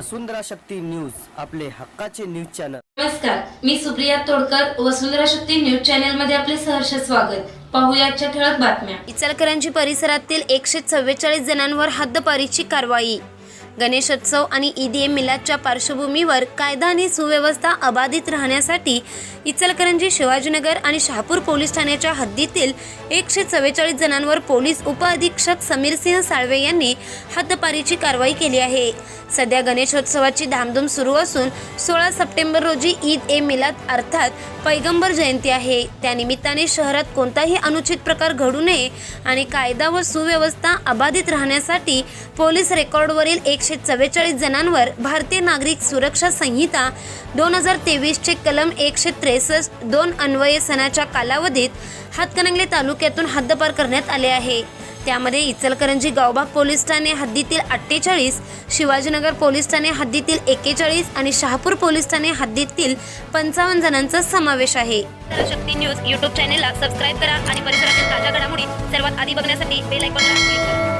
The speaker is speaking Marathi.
वसुंधरा शक्ती न्यूज आपले हक्काचे न्यूज चॅनल. नमस्कार मी सुप्रिया तोडकर वसुंधरा शक्ती न्यूज चॅनलमध्ये आपले सहर्ष स्वागत. पाहूया आजच्या ठळक बातम्या. इचलकरंजी परिसरातील एकशे चव्वेचाळीस जणांवर हद्दपारीची कारवाई. गणेशोत्सव आणि ईद ए मिलादच्या पार्श्वभूमीवर कायदा आणि सुव्यवस्था अबाधित राहण्यासाठी इचलकरंजी शिवाजीनगर आणि शहापूर पोलीस ठाण्याच्या हद्दीतील एकशे चव्वेचाळीस जणांवर पोलीस उपअधीक्षक समीरसिंह साळवे यांनी हद्दपारीची कारवाई केली आहे. सध्या गणेशोत्सवाची धामधूम सुरू असून सोळा सप्टेंबर रोजी ईद ए मिलाद अर्थात पैगंबर जयंती आहे. त्यानिमित्ताने शहरात कोणताही अनुचित प्रकार घडू नये आणि कायदा व सुव्यवस्था अबाधित राहण्यासाठी पोलीस रेकॉर्डवरील एक एकशे चव्वेचाळीस जणांवर भारतीय नागरिक सुरक्षा संहिता दोन हजार तेवीसचे कलम एकशे त्रेसष्ट दोन अन्वये सणाच्या कालावधीत हातकणंगले तालुक्यातून हद्दपार करण्यात आले आहे. त्यामध्ये इचलकरंजी गावभाग पोलीस ठाणे हद्दीतील अठ्ठेचाळीस शिवाजीनगर पोलीस ठाणे हद्दीतील एक्केचाळीस आणि शहापूर पोलीस ठाणे हद्दीतील पंचावन्न जणांचा समावेश आहे. शक्ती न्यूज यूट्यूब चॅनेलला सबस्क्राईब करा आणि परिसरातील ताज्या घडामोडी सर्वात आधी बघण्यासाठी बेल आयकॉनला क्लिक करा.